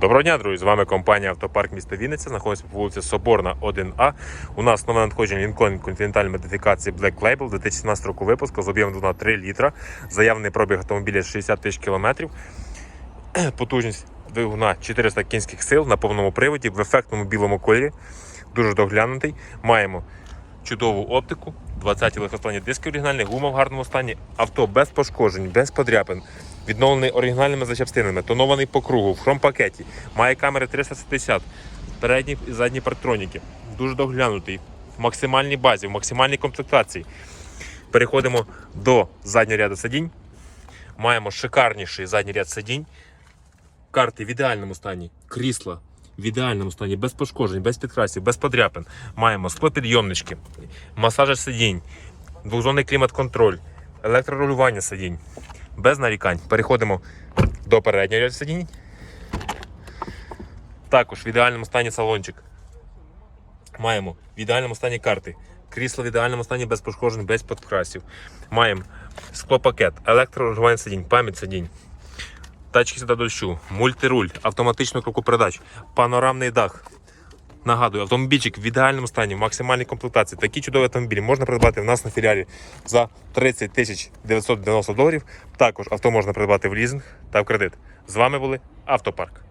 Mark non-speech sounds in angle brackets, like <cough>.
Доброго дня, друзі! З вами компанія Автопарк міста Вінниця. Знаходиться по вулиці Соборна 1А. У нас нове надходження Lincoln Continental модифікації Black Label 2017 року випуску з об'ємом двигуна 3 літра. Заявлений пробіг автомобіля 60 тисяч кілометрів. <clears throat> Потужність двигуна 400 кінських сил на повному приводі в ефектному білому кольорі. Дуже доглянутий. Маємо чудову оптику, 20 легкосплавні диски оригінальні, гума в гарному стані, авто без пошкоджень, без подряпин, відновлений оригінальними запчастинами, тонований по кругу, в хромпакеті, має камери 360, передні і задні партроніки. Дуже доглянутий, в максимальній базі, в максимальній комплектації. Переходимо до заднього ряду сидінь. Маємо шикарніший задній ряд сидінь. Карти в ідеальному стані, крісла в ідеальному стані, без пошкоджень, без підкрасів, без подряпин. Маємо склопідйомнички, масажер сидінь, двохзонний клімат-контроль, електрорегулювання сидінь. Без нарікань. Переходимо до переднього сидінь. Також в ідеальному стані салончик. Маємо в ідеальному стані карти. Крісло в ідеальному стані без пошкоджень, без підкрасів. Маємо склопакет, електрорегулювання сидінь, пам'ять сидінь. Тачки сюди дощу, мультируль, автоматичну кроку передач, панорамний дах. Нагадую, автомобільчик в ідеальному стані, в максимальній комплектації. Такі чудові автомобілі можна придбати в нас на філіалі за 30 тисяч 990 доларів. Також авто можна придбати в лізинг та в кредит. З вами були Автопарк.